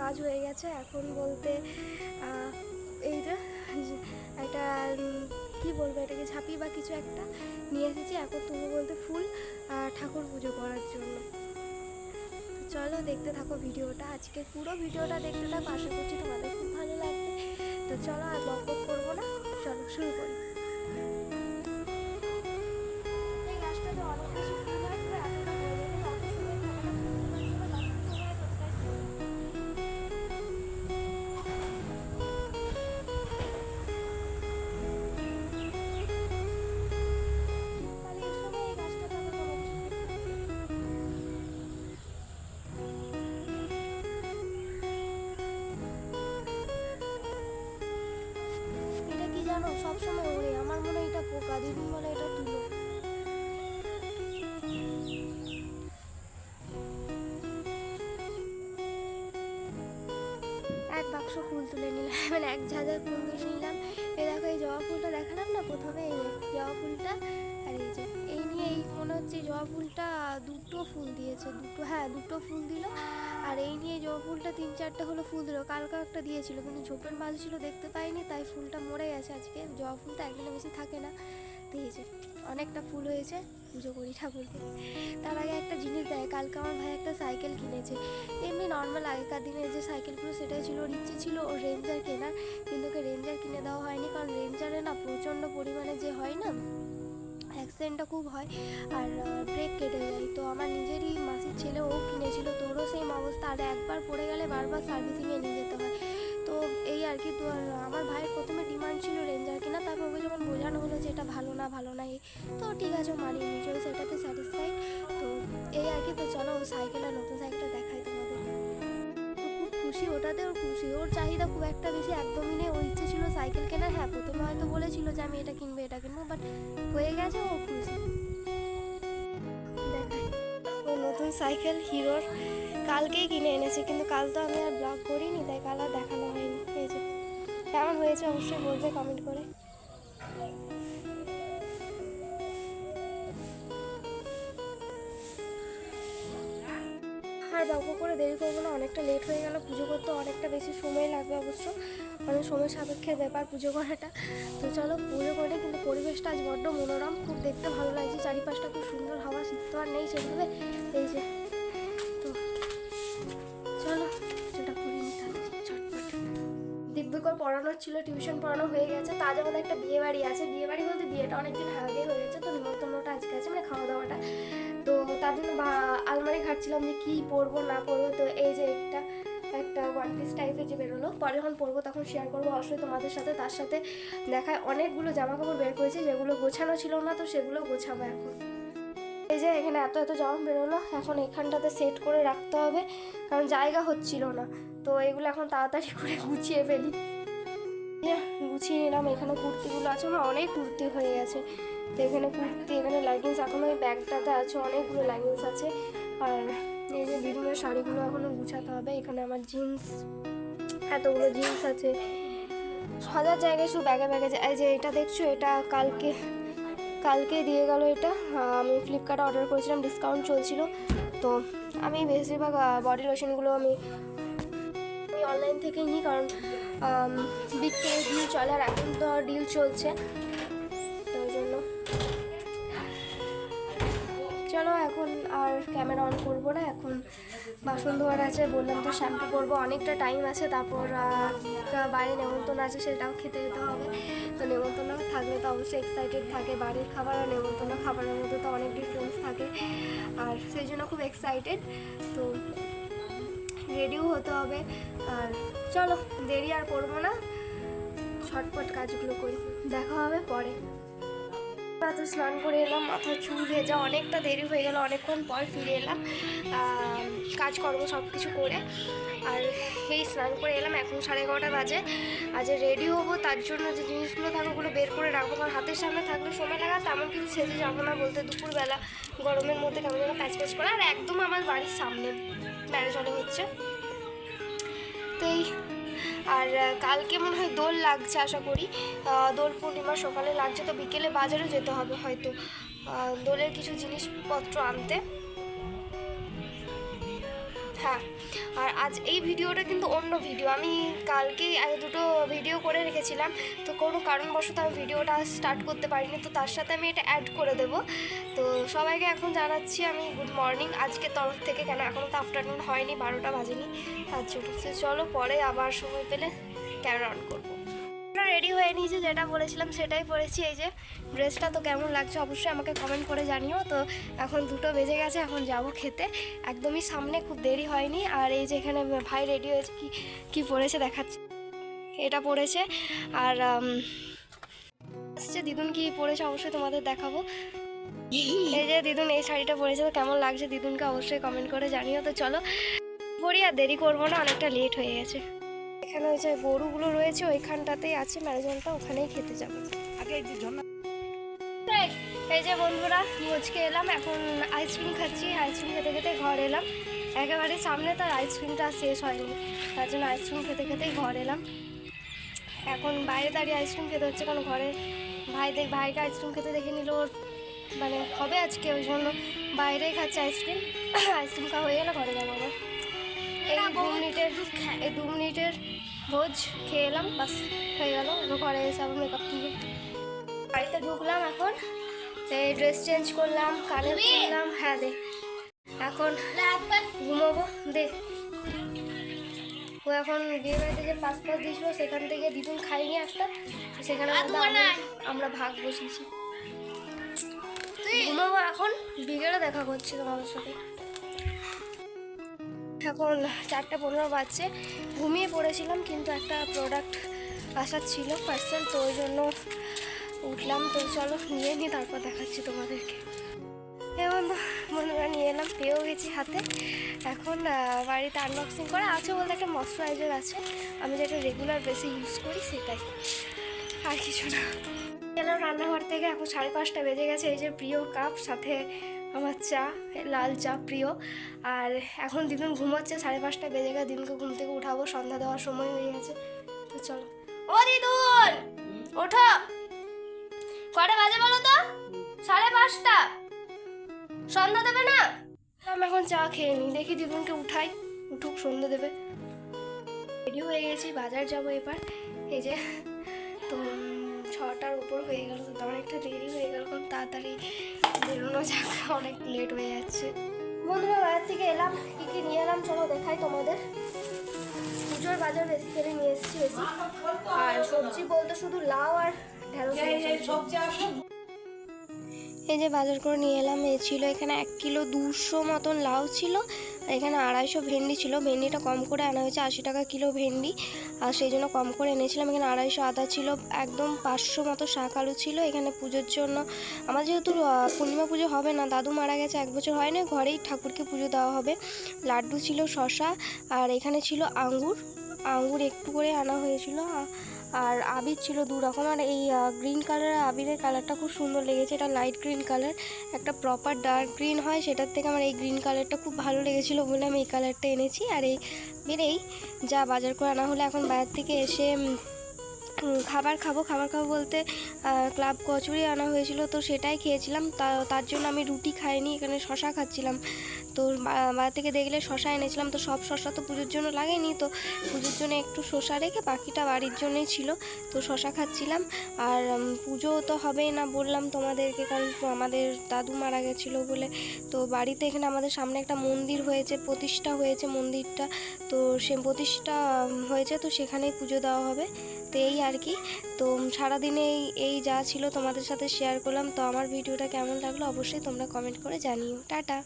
কাজ হয়ে গেছে। এখন বলতে কি বলব, এটাকে ঝাঁপি বা কিছু একটা নিয়ে এসেছি, এখন তুমি বলতে ফুল ঠাকুর পুজো করার জন্য। চলো দেখতে থাকো ভিডিওটা, আজকে পুরো ভিডিওটা দেখতে থাকো, আশা করছি তোমাদের খুব ভালো লাগবে। তো চলো আর বক করব না, চলো শুরু করি। এটা কি জানো সবসময় ওড়ে আমার মনে হয় এটা পোকা দিদিন বলে এটা তুলো এক বাক্স ফুল তুলে নিলাম মানে এক ঝাঁঝার ফুল তুলে নিলাম। এ দেখো, এই জবা ফুলটা দেখালাম না প্রথমে, এই জবা ফুলটা আর এই যে, এই নিয়ে এই মনে হচ্ছে জবা ফুলটা দুটো ফুল দিয়েছে, দুটো হ্যাঁ দুটো ফুল দিল। আর এই নিয়ে জবা ফুলটা তিন চারটে হলো ফুল দিল কালকে একটা দিয়েছিল, কিন্তু ঝোপের মাঝে ছিল, দেখতে পাইনি, তাই ফুলটা মরে গেছে আজকে। জবা ফুল তো একদিনে বেশি থাকে না। দিয়েছে। অনেকটা ফুল হয়েছে, পুজো করি ঠাকুরকে। তার আগে একটা জিনিস দেয়, কালকে আমার ভাই একটা সাইকেল কিনেছে। এমনি নর্মাল আগেকার দিনে যে সাইকেলগুলো, সেটাই ছিল, ওর ইচ্ছে ছিল ও রেঞ্জার কেনার, কিন্তু ওকে রেঞ্জার কিনে দেওয়া হয়নি, কারণ রেঞ্জারে না প্রচণ্ড পরিমাণে যে হয় না অ্যাক্সিডেন্টটা খুব হয়, আর ব্রেক কেটে যায়। তো আমার নিজেরই আর একবার পড়ে গেলে বারবার সার্ভিসিংয়ে নিয়ে যেতে হয়। তো এই আর কি, তো আমার ভাইয়ের প্রথমে ডিমান্ড ছিল রেঞ্জার কিনা তারপর ওকে যখন বোঝানো হলো যে এটা ভালো না ভালো না তো ঠিক আছে মানিয়ে নিজেও সেটাতে স্যাটিসফাইড তো এই আর কি, তো চলো ও সাইকেলটা নতুন সাইকেলটা দেখাই তোমাদের। খুশি ওটাতে, ওর খুশি। ওর চাহিদা খুব একটা বেশি, একদমই নেই। ওর ইচ্ছে ছিল সাইকেল কেনার হ্যাঁ প্রথমে হয়তো বলেছিল যে আমি এটা কিনবো এটা কিনবো বাট হয়ে গেছে, ও খুশি। নতুন সাইকেল, হিরোর। কালকেই কিনে এনেছি, কিন্তু কাল তো আমি আর ব্লগ করিনি, তাই কাল আর দেখানো হয়নি। এই যে, কেমন হয়েছে অবশ্যই বলবে কমেন্ট করে। আর গল্প করে দেরি করব না, অনেকটা লেট হয়ে গেল, পুজো করতে অনেকটা বেশি সময় লাগবে অবশ্য। অনেক সময় সাপেক্ষের ব্যাপার পুজো করাটা। তো চলো, পুজো করে, কিন্তু পরিবেশটা আজ বড্ড মনোরম, খুব দেখতে ভালো লাগছে, চারিপাশটা খুব সুন্দর, হাওয়া, শীত তো আর নেই সেভাবে। এই যে পড়ানোর ছিল টিউশন পড়ানো হয়ে গেছে, তাজ আমাদের একটা বিয়ে বাড়ি আছে। বিয়ে বাড়ি বলতে বিয়েটা অনেকদিন আগে হয়ে গেছে তো নিমন্ত্রণটা আজকে আছে মানে খাওয়া দাওয়াটা। তো তার জন্য আলমারি ঘাটছিলাম যে কী পরবো, না পরবো, তো এই যে একটা একটা ওয়ান পিস টাইপের যে বেরোলো, পরে যখন পরবো তখন শেয়ার করব। অবশ্যই তোমাদের সাথে, তার সাথে দেখায়। অনেকগুলো জামা কাপড় বের করেছি, যেগুলো গোছানো ছিল না, তো সেগুলো গোছাবো এখন। এই যে এখানে এত এত জামা বেরোলো, এখন এখানটাতে সেট করে রাখতে হবে, কারণ জায়গা হচ্ছিল না। তো এগুলো এখন তাড়াতাড়ি করে গুছিয়ে ফেলি। গুছিয়ে নিলাম। এখানে কুর্তিগুলো আছে, আমার অনেক কুর্তি হয়ে গেছে। তো এখানে কুর্তি, এখানে লাইগিংস এখন ওই ব্যাগটাতে আছে, অনেকগুলো লাইগিংস আছে। আর এই যে বিভিন্ন শাড়িগুলো এখনও গুছাতে হবে। এখানে আমার জিন্স এতগুলো জিন্স আছে। হাজার জায়গায় শুধু ব্যাগে ব্যাগে এই যে এটা দেখছ, এটা কালকে কালকে দিয়ে গেল এটা। আমি ফ্লিপকার্টে অর্ডার করেছিলাম ডিসকাউন্ট চলছিল। তো আমি বেশিরভাগ বডি লোশনগুলো আমি অনলাইন থেকেই নিই, কারণ বিগ থেকে ডিল চলে আর এখন তো ডিল চলছে। তো ওই জন্য। চলো এখন আর ক্যামেরা অন করব না, এখন বাসন ধোয়ার আছে, বললাম তো শ্যাম্পু করব, অনেকটা টাইম আছে, তারপর বাইরে নেমন্তন্ন আছে, সেটাও খেতে যেতে হবে। তো নেমন্তন্ন থাকলে তো অবশ্যই এক্সাইটেড থাকে, বাড়ির খাবার আর নেমন্তন্ন, খাবারের মধ্যে তো অনেক ডিফারেন্স থাকে। আর সেই জন্য খুব এক্সাইটেড তো রেডিও হতে হবে। আর চলো, দেরি আর করব না। ছটপট কাজগুলো করি। দেখা হবে পরে। তো স্নান করে এলাম মাথা চুল ভেজা। অনেকটা দেরি হয়ে গেল, অনেকক্ষণ পর ফিরে এলাম। কাজকর্ম সব কিছু করে। আর এই স্নান করে এলাম, এখন সাড়ে এগারোটা বাজে। আজ রেডি হব, তার জন্য যে জিনিসগুলো থাকবে ওগুলো বের করে রাখব। কারণ হাতের সামনে থাকলে সময় লাগা তেমন কিছু সেজে যাব না বলতে। দুপুরবেলা গরমের মধ্যে কেমন যেন প্যাচ প্যাচ করে। আর একদম আমার বাড়ির সামনে। ম্যারেজ হলে হচ্ছে। তো এই আর কালকে মনে হয় দোল লাগছে আশা করি। দোল পূর্ণিমা সকালে লাগছে, তো বিকেলে বাজারে যেতে হবে হয়তো। দোলের কিছু জিনিসপত্র আনতে। হ্যাঁ আর আজ এই ভিডিওটা কিন্তু অন্য ভিডিও। আমি কালকেই দুটো ভিডিও করে রেখেছিলাম, তো কোনো কারণবশত আমি ভিডিওটা স্টার্ট করতে পারিনি, তো তার সাথে আমি এটা অ্যাড করে দেব। তো সবাইকে এখন জানাচ্ছি আমি গুড মর্নিং আজকে তরফ থেকে কেন এখনও তো আফটারনুন হয়নি, বারোটা বাজেনি, তার জন্য। চলো পরে আবার সময় পেলে ক্যামেরা অন করব। রেডি হয়ে নিয়েছি, যেটা বলেছিলাম সেটাই পরেছি এই যে ড্রেসটা তো কেমন লাগছে অবশ্যই আমাকে কমেন্ট করে জানিও। তো এখন দুটো বেজে গেছে, এখন যাব খেতে। একদমই সামনে খুব দেরি হয়নি। আর এই যে এখানে ভাই রেডি হয়েছে, কি কি পরেছে দেখাচ্ছে। এটা পরেছে আর আসছে, দিদুন কি পরেছে অবশ্যই তোমাদের দেখাবো। এই যে দিদুন এই শাড়িটা পরেছে, তো কেমন লাগছে দিদুনকে অবশ্যই কমেন্ট করে জানিও। তো চলো পরি আর দেরি করব না, অনেকটা লেট হয়ে গেছে। এখানে ওই যে গরুগুলো রয়েছে ওইখানটাতেই আছে ম্যারেজনটা ওখানেই খেতে যাব। এই যে বন্ধুরা মুচকে এলাম এখন আইসক্রিম খাচ্ছি আইসক্রিম খেতে খেতে ঘর এলাম। একেবারে সামনে তার আইসক্রিমটা শেষ হয়নি তার জন্য আইসক্রিম খেতে খেতেই ঘর এলাম। এখন বাইরে দাঁড়িয়ে আইসক্রিম খেতে হচ্ছে কারণ ঘরে ভাই দেখ ভাইকে আইসক্রিম খেতে দেখে নিল ওর মানে হবে আজকে ওই জন্য বাইরেই খাচ্ছে আইসক্রিম আইসক্রিম খাওয়া হয়ে গেলে ঘরে যাব আবার। এই দু মিনিটের এই দু মিনিটের ভোজ খেয়ে এলাম বাস হয়ে গেল। এবার ঘরে এসে আবার মেকআপ তুলে বাড়িতে ঢুকলাম এখন। এই ড্রেস চেঞ্জ করলাম কানে খুললাম হ্যাঁ দে। এখন ঘুমাবো দে। ও এখন বিয়ে বাড়িতে যে পাসপোর্ট দিয়েছিল সেখান থেকে দিদুন খাইনি একটা। সেখানে আমরা ভাগ বসেছি ঘুমাবো এখন বিকেলে দেখা করছি তোমাদের সাথে। এখন চারটে পনেরো বাজছে। ঘুমিয়ে পড়েছিলাম, কিন্তু একটা প্রোডাক্ট আসার ছিল পার্সেল তো ওই জন্য উঠলাম। তো চলো নিয়ে নিই, তারপর দেখাচ্ছি তোমাদেরকে। এবং বন্ধুরা নিয়ে এলাম, পেয়েও গেছি হাতে। এখন বাড়িতে আনবক্সিং করে আছে বলতে একটা ময়শ্চারাইজার আছে। আমি যেটা রেগুলার বেশি ইউজ করি সেটাই। আর কিছু না। এলাম রান্নাঘর থেকে এখন সাড়ে পাঁচটা বেজে গেছে, এই যে প্রিয় কাপ সাথে আমার চা লাল চা প্রিয়। আর এখন দিদুন ঘুমাচ্ছে, সাড়ে পাঁচটা বেজে গেছে দিনকে ঘুম থেকে উঠাবো, সন্ধ্যা দেওয়ার সময় হয়ে গেছে। তো চলো। ও দিদুন! ওঠো! কটা বাজে বলো তো? সাড়ে পাঁচটা। সন্ধ্যা দেবে না? আমি এখন চা খেয়ে নিই, দেখি দিদুনকে উঠাই, উঠুক, সন্ধ্যা দেবে। রেডি হয়ে গেছি, বাজার যাব এবার। এই যে, তো ছটার উপর হয়ে গেল তো অনেকটা দেরি হয়ে গেল কারণ তাড়াতাড়ি বেরোনো যাক অনেক লেট হয়ে যাচ্ছে। বন্ধুরা বাজার থেকে এলাম কী কী নিয়ে এলাম চলো দেখাই তোমাদের। পুজোর বাজার বেশি করে নিয়ে এসেছি বেশি। আর সবজি বলতে শুধু লাউ আর ঢেঁড়স এই যে বাজার করে নিয়ে এলাম এ ছিল এখানে এক কিলো দুশো মতন লাউ ছিল। এখানে আড়াইশো ভেন্ডি ছিল। ভেন্ডিটা কম করে আনা হয়েছে, আশি টাকা কিলো ভেন্ডি। আর সেই জন্য কম করে এনেছিলাম। এখানে আড়াইশো আদা ছিল, একদম পাঁচশো মতো শাক আলু ছিল। এখানে পুজোর জন্য আমার যেহেতু পূর্ণিমা পুজো হবে না, দাদু মারা গেছে, এক বছর হয় না ঘরেই ঠাকুরকে পুজো দেওয়া হবে। লাড্ডু ছিল শশা আর এখানে ছিল আঙ্গুর। আঙ্গুর একটু করে আনা হয়েছিল আর আবির ছিল দু রকম, আর এই গ্রিন কালারের আবিরের কালারটা খুব সুন্দর লেগেছে, এটা লাইট গ্রিন কালার একটা প্রপার ডার্ক গ্রিন হয়, সেটার থেকে আমার এই গ্রিন কালারটা খুব ভালো লেগেছিলো বলে আমি এই কালারটা এনেছি, আর এই বেরেই যা বাজার করে আনা হলে এখন বাইরে থেকে এসে খাবার খাব খাবার খাব বলতে ক্লাব কচুরি আনা হয়েছিল, তো সেটাই খেয়েছিলাম তার জন্য আমি রুটি খাইনি, এখানে শশা খাচ্ছিলাম তো বা- বাইরে থেকে দেখলে শশা এনেছিলাম, তো সব শশা তো পুজোর জন্য লাগেনি, তো পুজোর জন্য একটু শশা রেখে বাকিটা বাড়ির জন্যই ছিল, তো শশা খাচ্ছিলাম। আর পুজো তো হবেই না বললাম তোমাদেরকে, কারণ আমাদের দাদু মারা গেছিল বলে, তো বাড়িতে এখানে আমাদের সামনে একটা মন্দির হয়েছে, প্রতিষ্ঠা হয়েছে মন্দিরটা, তো সে প্রতিষ্ঠা হয়েছে, তো সেখানেই পুজো দেওয়া হবে, তো এই আর কি। তো সারাদিনে এই যা ছিল তোমাদের সাথে শেয়ার করলাম, তো আমার ভিডিওটা কেমন লাগল অবশ্যই তোমরা কমেন্ট করে জানিও। টাটা!